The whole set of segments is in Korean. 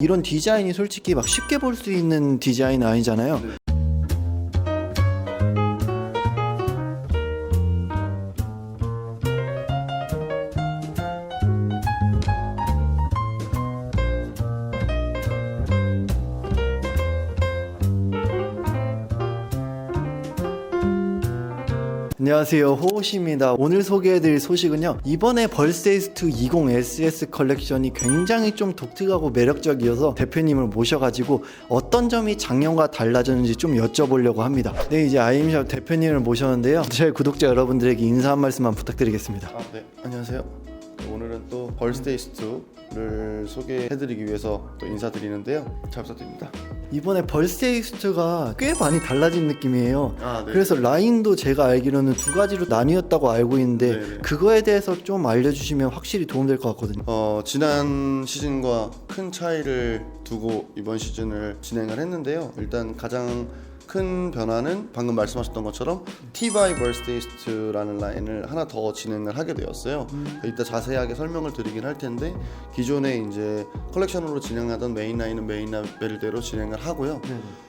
이런 디자인이 솔직히 막 쉽게 볼 수 있는 디자인 아니잖아요. 안녕하세요. 호호씨입니다. 오늘 소개해드릴 소식은요 이번에 벌세이스트 20 SS 컬렉션이 굉장히 좀 독특하고 매력적이어서 대표님을 모셔가지고 어떤 점이 작년과 달라졌는지 좀 여쭤보려고 합니다. 네 이제 아이엠샵 대표님을 모셨는데요. 제 구독자 여러분들에게 인사 한 말씀만 부탁드리겠습니다. 아, 네. 안녕하세요. 네, 오늘은 또 벌스데이스트를 소개해드리기 위해서 또 인사드리는데요. 잘 부탁드립니다. 이번에 벌세이스트가 꽤 많이 달라진 느낌이에요 아, 네. 그래서 라인도 제가 알기로는 두 가지로 나뉘었다고 알고 있는데 네네. 그거에 대해서 좀 알려주시면 확실히 도움될 것 같거든요 어, 지난 시즌과 큰 차이를 두고 이번 시즌을 진행을 했는데요. 일단 가장 큰 변화는 방금 말씀하셨던 것처럼 T-by 벌스데이스트라는 라인을 하나 더 진행을 하게 되었어요. 이따 자세하게 설명을 드리긴 할 텐데 기존에 이제 컬렉션으로 진행하던 메인 라인은 메인 라벨대로 진행을 하고요.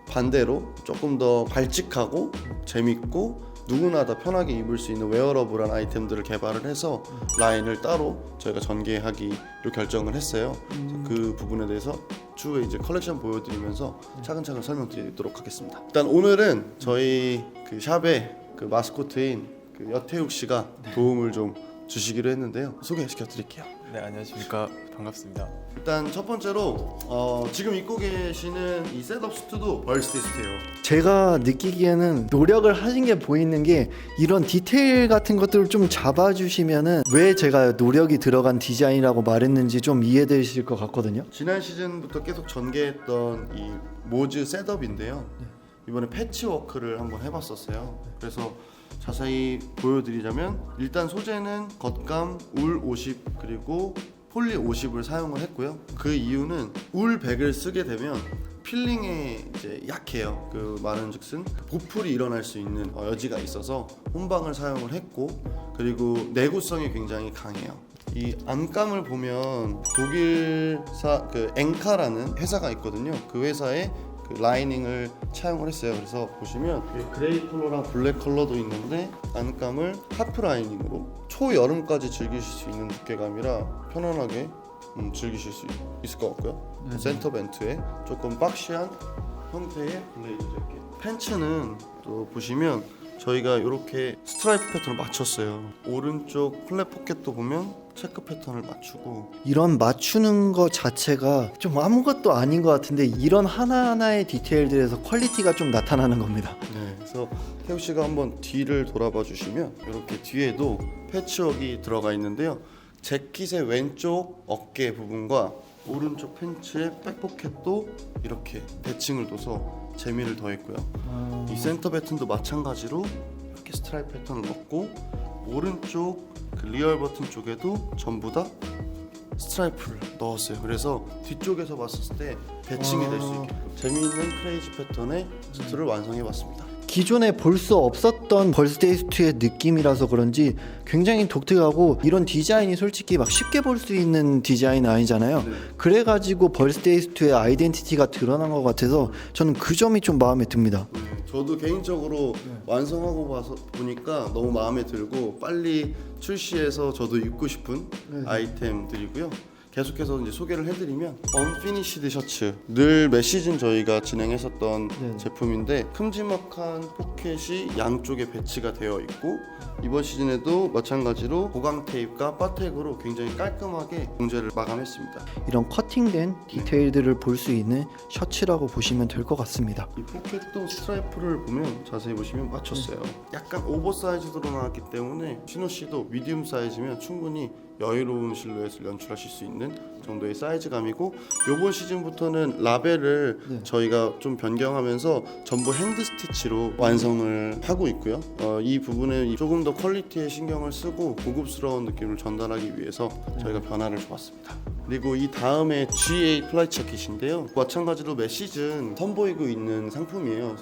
반대로 조금 더 발칙하고 재밌고 누구나 다 편하게 입을 수 있는 웨어러블한 아이템들을 개발을 해서 라인을 따로 저희가 전개하기로 결정을 했어요. 그래서 그 부분에 대해서 추후에 이제 컬렉션 보여드리면서 차근차근 설명드리도록 하겠습니다. 일단 오늘은 저희 그 샵의 그 마스코트인 그 여태욱 씨가 도움을 좀 주시기로 했는데요. 소개시켜 드릴게요. 네 안녕하십니까 반갑습니다. 일단 첫 번째로 어, 지금 입고 계시는 이 셋업 수트도 벌스티스트예요. 제가 느끼기에는 노력을 하신 게 보이는 게 이런 디테일 같은 것들을 좀 잡아주시면은 왜 제가 노력이 들어간 디자인이라고 말했는지 좀 이해되실 것 같거든요. 지난 시즌부터 계속 전개했던 이 모즈 셋업인데요. 이번에 패치워크를 한번 해봤었어요. 그래서 자세히 보여드리자면 일단 소재는 겉감 울 50 그리고 폴리 50을 사용을 했고요. 그 이유는 울 100을 쓰게 되면 필링에 이제 약해요. 그 말은즉슨 보풀이 일어날 수 있는 어, 여지가 있어서 혼방을 사용을 했고 그리고 내구성이 굉장히 강해요. 이 안감을 보면 독일사 그 엔카라는 회사가 있거든요. 그 회사의 그 라이닝을 차용을 했어요. 그래서 보시면 이게 그레이 컬러랑 블랙 컬러도 있는데 안감을 하프 라이닝으로 초여름까지 즐기실 수 있는 두께감이라 편안하게 음, 즐기실 수 있 을 것 같고요. 센터 벤트에 조금 박시한 형태의 블레이즈 재킷. 팬츠는 또 보시면 저희가 이렇게 스트라이프 패턴을 맞췄어요. 오른쪽 플랫 포켓도 보면 체크 패턴을 맞추고 이런 맞추는 것 자체가 좀 아무것도 아닌 것 같은데 이런 하나하나의 디테일들에서 퀄리티가 좀 나타나는 겁니다. 네, 그래서 태우 씨가 한번 뒤를 돌아봐 주시면 이렇게 뒤에도 패치웍이 들어가 있는데요. 재킷의 왼쪽 어깨 부분과 오른쪽 팬츠의 백포켓도 이렇게 대칭을 둬서 재미를 더했고요. 이 센터 배튼도 마찬가지로 이렇게 스트라이프 패턴을 넣고 오른쪽 그 리얼 버튼 쪽에도 전부 다 스트라이프를 넣었어요. 그래서 뒤쪽에서 봤을 때 대칭이 될 수 있게 재미있는 크레이지 패턴의 수트를 완성해봤습니다. 기존에 볼 수 없었던 벌스데이스트의 느낌이라서 그런지 굉장히 독특하고 이런 디자인이 솔직히 막 쉽게 볼 수 있는 디자인 아니잖아요. 그래가지고 벌스데이스트의 아이덴티티가 드러난 것 같아서 저는 그 점이 좀 마음에 듭니다. 네, 저도 개인적으로 완성하고 봐서 보니까 너무 마음에 들고 빨리 출시해서 저도 입고 싶은 아이템들이고요. 계속해서 이제 소개를 해드리면 언피니시드 셔츠 늘 매 시즌 저희가 진행했었던 네. 제품인데 큼지막한 포켓이 양쪽에 배치가 되어 있고 이번 시즌에도 마찬가지로 보강 테이프가 바텍으로 굉장히 깔끔하게 공제를 마감했습니다. 이런 커팅된 디테일들을 볼 수 있는 셔츠라고 보시면 될 것 같습니다. 이 포켓도 스트라이프를 보면 자세히 보시면 맞췄어요. 약간 오버사이즈로 나왔기 때문에 신호 씨도 미디움 사이즈면 충분히 여유로운 실루엣을 연출하실 수 있는 정도의 사이즈감이고 이번 시즌부터는 라벨을 저희가 좀 변경하면서 전부 핸드 스티치로 완성을 하고 있고요. 어, 이 부분에 조금 더 퀄리티에 신경을 쓰고 고급스러운 느낌을 전달하기 위해서 저희가 변화를 주었습니다. 그리고 이 다음에 G8 플라이 자켓인데요. 마찬가지로 매 시즌 선보이고 있는 상품이에요.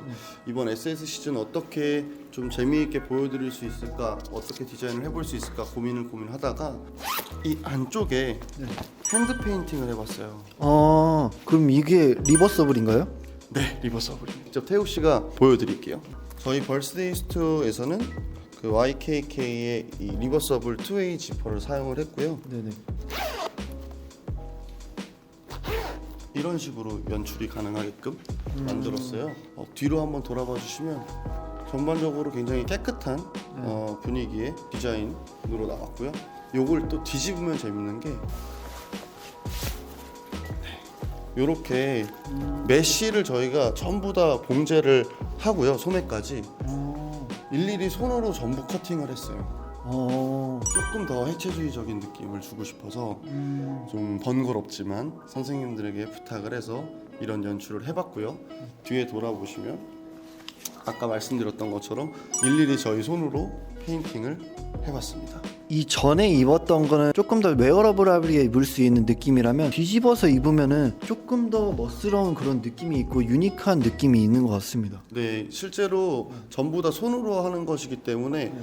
이번 SS 시즌 어떻게 좀 재미있게 보여드릴 수 있을까, 어떻게 디자인을 해볼 수 있을까 고민을 고민하다가 이 안쪽에 핸드 페인팅을 해봤어요. 아 그럼 이게 리버서블인가요? 네, 리버서블. 직접 태욱 씨가 보여드릴게요. 저희 벌스데이스트에서는 그 YKK의 이 리버서블 2웨이 지퍼를 사용을 했고요. 네네. 이런 식으로 연출이 가능하게끔 만들었어요. 어, 뒤로 한번 돌아봐 주시면 전반적으로 굉장히 깨끗한 어, 분위기의 디자인으로 나왔고요. 요걸 또 뒤집으면 재밌는 게 이렇게 메쉬를 저희가 전부 다 봉제를 하고요 소매까지 일일이 손으로 전부 커팅을 했어요. 어. 조금 더 해체주의적인 느낌을 주고 싶어서 좀 번거롭지만 선생님들에게 부탁을 해서 이런 연출을 해봤고요. 뒤에 돌아보시면 아까 말씀드렸던 것처럼 일일이 저희 손으로 페인팅을 해봤습니다. 이 전에 입었던 거는 조금 더 웨어러블하게 입을 수 있는 느낌이라면 뒤집어서 입으면은 조금 더 멋스러운 그런 느낌이 있고 유니크한 느낌이 있는 것 같습니다. 네, 실제로 전부 다 손으로 하는 것이기 때문에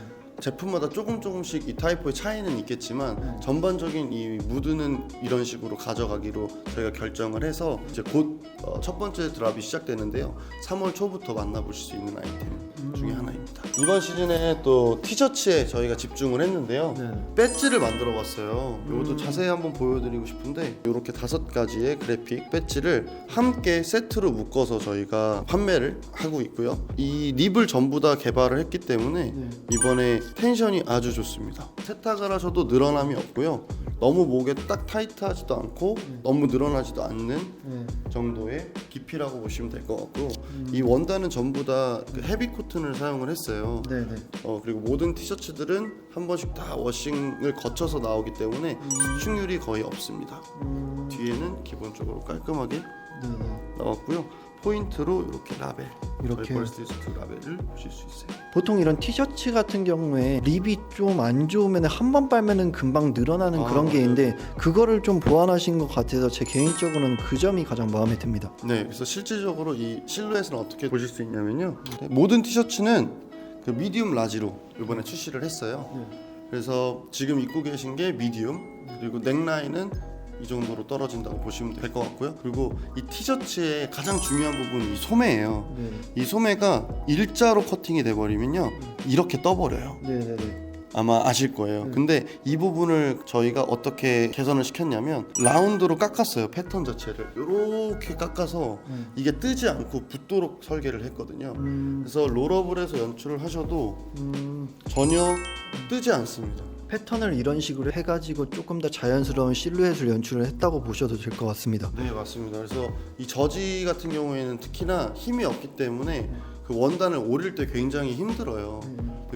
제품마다 조금 조금씩 이 타이포의 차이는 있겠지만 전반적인 이 무드는 이런 식으로 가져가기로 저희가 결정을 해서 이제 곧 어, 첫 번째 드랍이 시작되는데요. 3월 초부터 만나보실 수 있는 아이템 중에 하나입니다. 이번 시즌에 또 티셔츠에 저희가 집중을 했는데요. 네. 배지를 만들어 봤어요. 이것도 자세히 한번 보여드리고 싶은데 이렇게 다섯 가지의 그래픽 배지를 함께 세트로 묶어서 저희가 판매를 하고 있고요. 이 립을 전부 다 개발을 했기 때문에 네. 이번에 텐션이 아주 좋습니다. 세탁을 하셔도 늘어남이 없고요. 너무 목에 딱 타이트하지도 않고 너무 늘어나지도 않는 네. 정도의 깊이라고 보시면 될 것 같고 이 원단은 전부 다 그 헤비 코튼을 사용을 했어요. 네 네. 어 그리고 모든 티셔츠들은 한 번씩 다 워싱을 거쳐서 나오기 때문에 수축률이 거의 없습니다. 뒤에는 기본적으로 깔끔하게 네네. 나왔고요. 포인트로 이렇게 라벨, 이렇게. 저희 벌스디스트 라벨을 보실 수 있어요. 보통 이런 티셔츠 같은 경우에 립이 좀 안 좋으면 한 번 빨면은 금방 늘어나는 아, 그런 게 맞아요. 있는데 그거를 좀 보완하신 것 같아서 제 개인적으로는 그 점이 가장 마음에 듭니다. 네, 그래서 실질적으로 이 실루엣을 어떻게 보실 수 있냐면요. 네, 모든 티셔츠는 그 미디움 라지로 이번에 출시를 했어요. 그래서 지금 입고 계신 게 미디움 그리고 넥라인은 이 정도로 떨어진다고 보시면 될 것 같고요. 그리고 이 티셔츠의 가장 중요한 부분이 이 소매예요. 네. 이 소매가 일자로 커팅이 돼 버리면요 이렇게 떠버려요. 네 네 네. 아마 아실 거예요. 근데 이 부분을 저희가 어떻게 개선을 시켰냐면 라운드로 깎았어요 패턴 자체를 이렇게 깎아서 이게 뜨지 않고 붙도록 설계를 했거든요. 음, 그래서 롤업을 해서 연출을 하셔도 음, 전혀 뜨지 않습니다. 패턴을 이런 식으로 해가지고 조금 더 자연스러운 실루엣을 연출을 했다고 보셔도 될 것 같습니다. 네 맞습니다. 그래서 이 저지 같은 경우에는 특히나 힘이 없기 때문에 그 원단을 오릴 때 굉장히 힘들어요.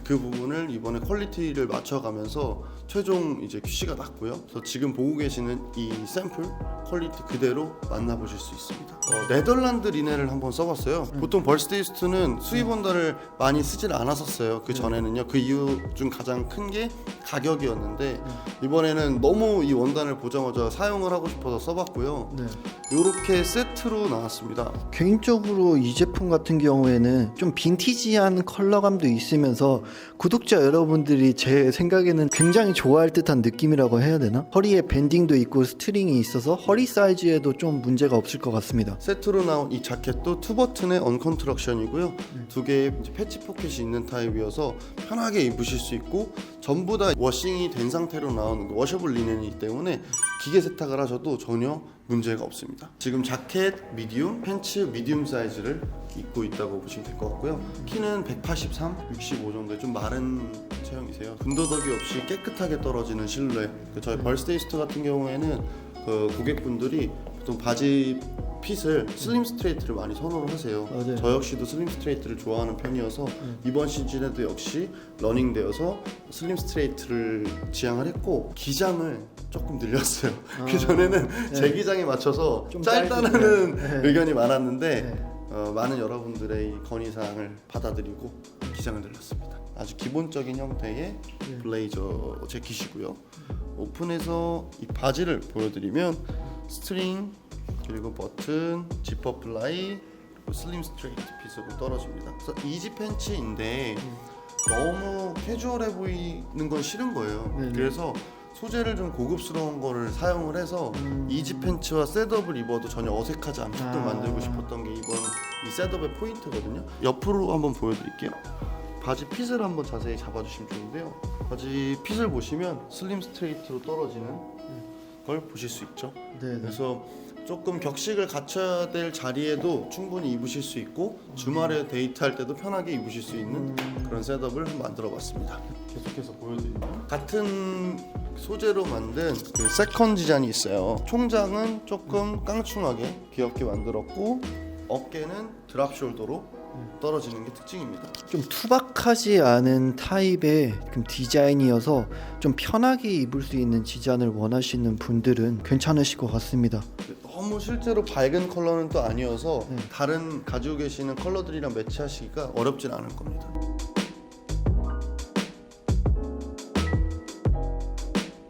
그 부분을 이번에 퀄리티를 맞춰가면서 최종 이제 QC가 났고요. 그래서 지금 보고 계시는 이 샘플 퀄리티 그대로 만나보실 수 있습니다. 어, 네덜란드 리넨을 한번 써봤어요. 보통 벌스데이스트는 수입 원단을 많이 쓰질 않았었어요. 그 전에는요. 그 이유 중 가장 큰 게 가격이었는데 이번에는 너무 이 원단을 보자마자 사용을 하고 싶어서 써봤고요. 네. 이렇게 세트로 나왔습니다. 개인적으로 이 제품 같은 경우에는 좀 빈티지한 컬러감도 있으면서 구독자 여러분들이 제 생각에는 굉장히 좋아할 듯한 느낌이라고 해야 되나? 허리에 밴딩도 있고 스트링이 있어서 허리 사이즈에도 좀 문제가 없을 것 같습니다. 세트로 나온 이 자켓도 투 버튼의 언컨트럭션이고요. 두 개의 이제 패치 포켓이 있는 타입이어서 편하게 입으실 수 있고 전부 다 워싱이 된 상태로 나오는 워셔블 리넨이기 때문에 기계 세탁을 하셔도 전혀 문제가 없습니다. 지금 자켓 미디움, 팬츠 미디움 사이즈를 입고 있다고 보시면 될 것 같고요. 키는 183, 65 정도의 좀 마른 체형이세요. 군더더기 없이 깨끗하게 떨어지는 실루엣. 그 저희 벌스데이스트 같은 경우에는 그 고객분들이 보통 바지 핏을 슬림 스트레이트를 많이 선호를 하세요. 맞아요. 저 역시도 슬림 스트레이트를 좋아하는 편이어서 이번 시즌에도 역시 러닝되어서 슬림 스트레이트를 지향을 했고 기장을 조금 늘렸어요. 그 전에는 제 기장에 맞춰서 좀 짧다는 짧게. 네. 의견이 많았는데 네. 어, 많은 여러분들의 이 건의사항을 받아들이고 기장을 늘렸습니다. 아주 기본적인 형태의 블레이저 재킷이고요. 오픈해서 이 바지를 보여드리면 스트링 그리고 버튼, 지퍼 플라이 그리고 슬림 스트레이트 핏으로 떨어집니다. 그래서 이지 팬츠인데 너무 캐주얼해 보이는 건 싫은 거예요. 네네. 그래서 소재를 좀 고급스러운 거를 사용을 해서 이지 팬츠와 셋업을 입어도 전혀 어색하지 않게끔 아. 만들고 싶었던 게 이번 이 셋업의 포인트거든요. 옆으로 한번 보여드릴게요. 바지 핏을 한번 자세히 잡아주시면 좋은데요. 바지 핏을 보시면 슬림 스트레이트로 떨어지는 걸 보실 수 있죠. 네, 그래서 조금 격식을 갖춰야 될 자리에도 충분히 입으실 수 있고 주말에 데이트할 때도 편하게 입으실 수 있는 그런 셋업을 만들어 봤습니다. 계속해서 보여드리면 같은 소재로 만든 그 세컨 디자인이 있어요. 총장은 조금 깡충하게 귀엽게 만들었고 어깨는 드랍 숄더로 떨어지는 게 특징입니다. 좀 투박하지 않은 타입의 그 디자인이어서 좀 편하게 입을 수 있는 디자인을 원하시는 분들은 괜찮으실 것 같습니다. 너무 실제로 밝은 컬러는 또 아니어서 다른 가지고 계시는 컬러들이랑 매치하시기가 어렵진 않을 겁니다.